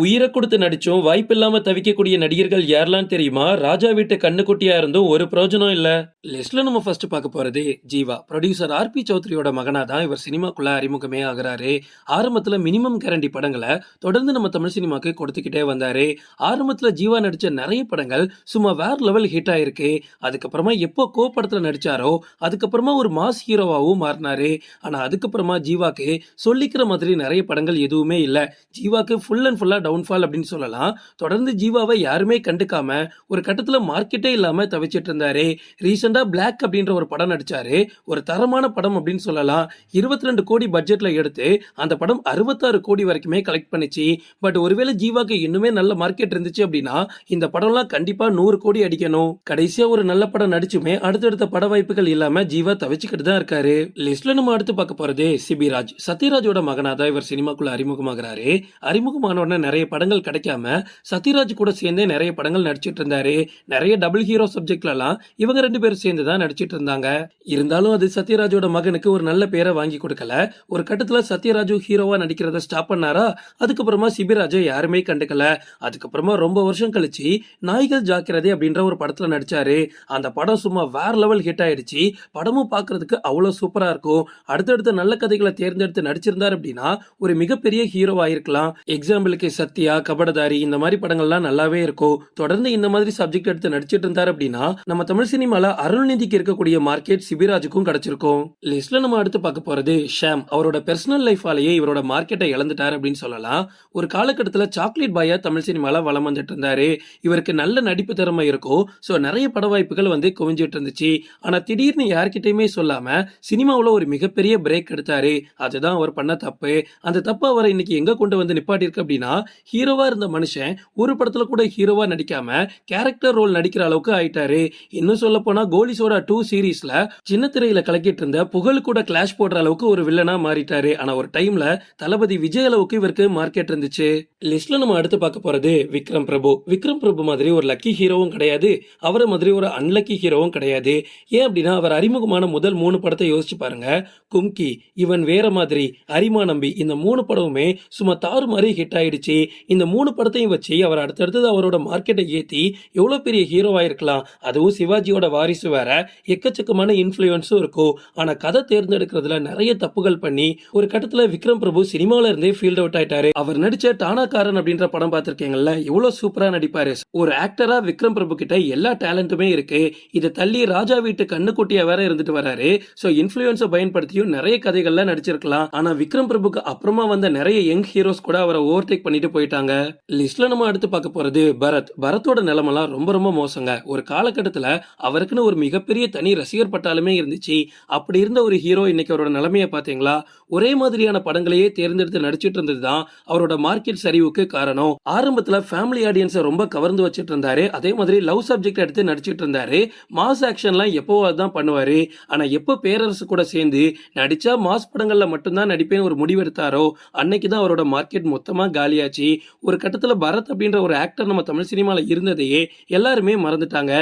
உயிரை கொடுத்து நடிச்சும் வாய்ப்பில்லாம தவிக்கக்கூடிய நடிகர்கள் யாரெல்லாம் தெரியுமா? ராஜா வீட்டு கண்ணுக்குட்டியா இருந்தும் ஒரு பிரயோஜனம் இல்ல. லிஸ்ட்ல நம்ம ஃபர்ஸ்ட் பார்க்க போறது ஜீவா. ப்ரொடியூசர் ஆர் பி சௌத்ரியோட மகனா தான் இவர் சினிமாக்குள்ள அறிமுகமே ஆகுறாரு. ஆரம்பத்துல மினிமம் கேரண்டி படங்களை தொடர்ந்து நம்ம தமிழ் சினிமாக்கு கொடுத்துக்கிட்டே வந்தாரு. ஆரம்பத்துல ஜீவா நடிச்ச நிறைய படங்கள் சும்மா வேற லெவல் ஹிட் ஆயிருக்கு. அதுக்கப்புறமா எப்போ கோ படத்துல நடிச்சாரோ அதுக்கப்புறமா ஒரு மாஸ் ஹீரோவாகவும் மாறினாரு. ஆனா அதுக்கப்புறமா ஜீவாக்கு சொல்லிக்கிற மாதிரி நிறைய படங்கள் எதுவுமே இல்லை. ஜீவாக்கு ஃபுல் அண்ட் ஃபுல்லா டவுன்ஃபால் அப்படின்னு சொல்லலாம். தொடர்ந்து ஜீவாவை யாருமே கண்டுக்காம ஒரு கட்டத்துல மார்க்கெட்டே இல்லாம தவிச்சிட்டு இருந்தாரு. ரீசெண்டாக பிளாக் அப்படின்ற ஒரு படம் நடிச்சாரு. ஒரு தரமான படம் அப்படின்னு சொல்லலாம். இருபத்தி ரெண்டு கோடி பட்ஜெட்ல எடுத்து அந்த படம் அறுபத்தாறு கோடி வரைக்குமே கலெக்ட் பண்ணிச்சு. பட் ஒருவேளை ஜீவாக்கு இன்னுமே நல்ல மார்க்கெட் இருந்துச்சு அப்படின்னா இந்த படம்லாம் கண்டிப்பா நூறு கோடி அடிக்கணும். கடைசியா ஒரு நல்ல படம் நடிச்சுமே அடுத்தடுத்த பட வாய்ப்புகள் இல்லாம ஜீவா தவிச்சுக்கிட்டு தான் இருக்காரு. லிஸ்ட்ல நம்ம அடுத்து பார்க்க போறது சிபிராஜ் சத்யராஜோட மகனாக தான் இவர் சினிமாக்குள்ள அறிமுகமாகிறாரு. அறிமுகமான உடனே நிறைய நிறைய படங்கள் கிடைக்காம சத்யராஜ் கூட சேர்ந்தே நிறைய படங்கள் நடிச்சிட்டு இருந்தாரு. நிறைய டபுள் ஹீரோ சப்ஜெக்ட்லாம் இவங்க ரெண்டு பேரும் சேர்ந்து தான் நடிச்சிட்டு இருந்தாங்க. இருந்தாலும் அது சத்யராஜோட மகனுக்கு ஒரு நல்ல பேரை வாங்கி கொடுக்கல. ஒரு கட்டத்துல சத்யராஜு ஹீரோவா நடிக்கிறத ஸ்டாப் பண்ணாரா? அதுக்கப்புறமா சிபிராஜை யாருமே கண்டுக்கல. அதுக்கப்புறமா ரொம்ப வருஷம் கழிச்சு நாய்கள் ஜாக்கிரதை அப்படின்ற ஒரு படத்துல நடிச்சாரு. அந்த படம் சும்மா வேற லெவல் ஹிட் ஆயிடுச்சு. படமும் பார்க்கறதுக்கு அவ்வளோ சூப்பரா இருக்கும். அடுத்தடுத்த நல்ல கதைகளை தேர்ந்தெடுத்து நடிச்சிருந்தார் அப்படின்னா ஒரு மிகப்பெரிய ஹீரோ ஆயிருக்கலாம். எக்ஸாம்பிளுக்கு சத்யா கபடதாரி இந்த மாதிரி படங்கள்லாம் நல்லாவே இருக்கும். தொடர்ந்து இந்த மாதிரி சப்ஜெக்ட் எடுத்து நடிச்சிட்டு இருந்தார் அப்படின்னா நம்ம தமிழ் சினிமால அருள்நிதிக்கு இருக்கக்கூடிய மார்க்கெட் சிபிராஜுக்கும் கிடைச்சிருக்கும். லிஸ்ட்ல நம்ம அடுத்து பார்க்க போறது ஷாம். அவரோட பர்சனல் லைஃபாலேயே இவரோட மார்க்கெட்டை இழந்துட்டார் அப்படின்னு சொல்லலாம். ஒரு காலகட்டத்தில் சாக்லேட் பாயா தமிழ் சினிமால வளம் வந்துட்டு இருந்தாரு. இவருக்கு நல்ல நடிப்பு திறமை இருக்கும். ஸோ நிறைய பட வாய்ப்புகள் வந்து குவிஞ்சிட்டு இருந்துச்சு. ஆனா திடீர்னு யார்கிட்டயுமே சொல்லாம சினிமாவில் ஒரு மிகப்பெரிய பிரேக் எடுத்தாரு. அதுதான் அவர் பண்ண தப்பு. அந்த தப்பு அவரை இன்னைக்கு எங்க கொண்டு வந்து நிப்பாட்டிருக்கு அப்படின்னா ஹீரோவா இருந்த மனுஷன் ஒரு படத்துல கூட ஹீரோவா நடிக்காம கேரக்டர் ரோல் நடிக்கிற அளவுக்கு ஆயிட்டாரு. இன்னும் சொல்ல போனா கோலிசோடா டூ சீரீஸ்ல சின்ன திரையில கலக்கிட்டு இருந்த புகழ் கூட கிளாஷ் போடுற அளவுக்கு ஒரு வில்லனா மாறிட்டாரு. ஆனா ஒரு டைம்ல தளபதி விஜய் அளவுக்கு இவருக்கு மார்க்கெட் இருந்துச்சு. லிஸ்ட்ல நம்ம அடுத்து பார்க்க போறது விக்ரம் பிரபு. விக்ரம் பிரபு மாதிரி ஒரு லக்கி ஹீரோவும் கிடையாது. அவரை மாதிரி ஒரு அன்லக்கி ஹீரோவும் கிடையாது. ஏன் அப்படின்னா அவர் அறிமுகமான முதல் மூணு படத்தை யோசிச்சு பாருங்க. கும்கி இவன் வேற மாதிரி அரிமா நம்பி இந்த மூணு படமுமே சும்மா தாறு மாதிரி ஹிட் ஆயிடுச்சு. இந்த மூணு படத்தையும் வச்சு அவர் அடுத்தடுத்தது அவரோட மார்க்கெட்டை ஏத்தி எவ்வளவு பெரிய ஹீரோவாக இருக்கலாம் அதுவும் சிவாஜியோட வாரிசு வேற. எக்கச்சக்கமான இன்ஃப்ளூயன்ஸும் இருக்கும். ஆனா கதை தேர்ந்தெடுக்கிறதுல நிறைய தப்புகள் பண்ணி ஒரு கட்டத்தில் விக்ரம் பிரபு சினிமாவில் இருந்தே ஃபீல்ட் அவுட் ஆயிட்டாரு. அவர் நடிச்ச டானாக்காரன் அப்படின்ற படம் பார்த்துருக்கீங்கல்ல எவ்வளவு சூப்பரா நடிப்பாரு. ஒரு ஆக்டரா விக்ரம் பிரபு கிட்ட எல்லா டேலண்ட்டுமே இருக்கு. இதை தள்ளி ராஜா வீட்டு கண்ணுக்குட்டியா வேற இருந்துட்டு வராரு. சோ இன்ஃப்ளூயன்ஸை பயன்படுத்தியும் நிறைய கதைகள்லாம் நடிச்சிருக்கலாம். ஆனா விக்ரம் பிரபுக்கு அப்புறமா வந்த நிறைய யங் ஹீரோஸ் கூட அவரை ஓவர்டேக் பண்ணிட்டு போயிட்டாங்க. லிஸ்ட்ல நம்ம அடுத்து பார்க்க போறது பரத். பரத்தோட நிலைமெல்லாம் ரொம்ப ரொம்ப மோசங்க. ஒரு காலகட்டத்துல அவருக்குன்னு ஒரு மிகப்பெரிய தனி ரசிகர் பட்டாலுமே இருந்துச்சு. அப்படி இருந்த ஒரு ஹீரோ இன்னைக்கு அவரோட நிலைமையை பாத்தீங்களா ஒரே மாதிரியான படங்களையே தேர்ந்தெடுத்து நடிச்சிட்டு இருந்தது தான் அவரோட மார்க்கெட் சரிவுக்கு காரணம். ஆரம்பத்துல ஃபேமிலி ஆடியன்ஸை ரொம்ப கவர்ந்து வச்சிட்டு இருந்தாரு. அதே மாதிரி லவ் சப்ஜெக்ட் எடுத்து நடிச்சிட்டு இருந்தாரு. மாஸ் ஆக்ஷன்லாம் எப்போவாது தான் பண்ணுவாரு. ஆனா எப்போ பேரரசு கூட சேர்ந்து நடிச்சா மாஸ் படங்கள்ல மட்டும்தான் நடிப்பேன்னு ஒரு முடிவெடுத்தாரோ அன்னைக்கு தான் அவரோட மார்க்கெட் மொத்தமா காலியாச்சு. ஒரு கட்டத்தில் பரத் அப்படின்ற ஒரு ஆக்டர் நம்ம தமிழ் சினிமாவில் இருந்ததையே எல்லாருமே மறந்துட்டாங்க.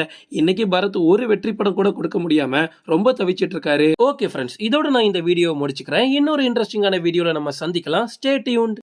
இன்னைக்கு பரத் ஒரு வெற்றி படம் கூட கொடுக்க முடியாம ரொம்ப தவிச்சிட்டு இருக்காரு ஓகே ஃப்ரெண்ட்ஸ் இதோட நான் இந்த வீடியோ முடிச்சுக்கிறேன். இன்னொரு இன்ட்ரெஸ்டிங்கான வீடியோவில் நம்ம சந்திக்கலாம். Stay tune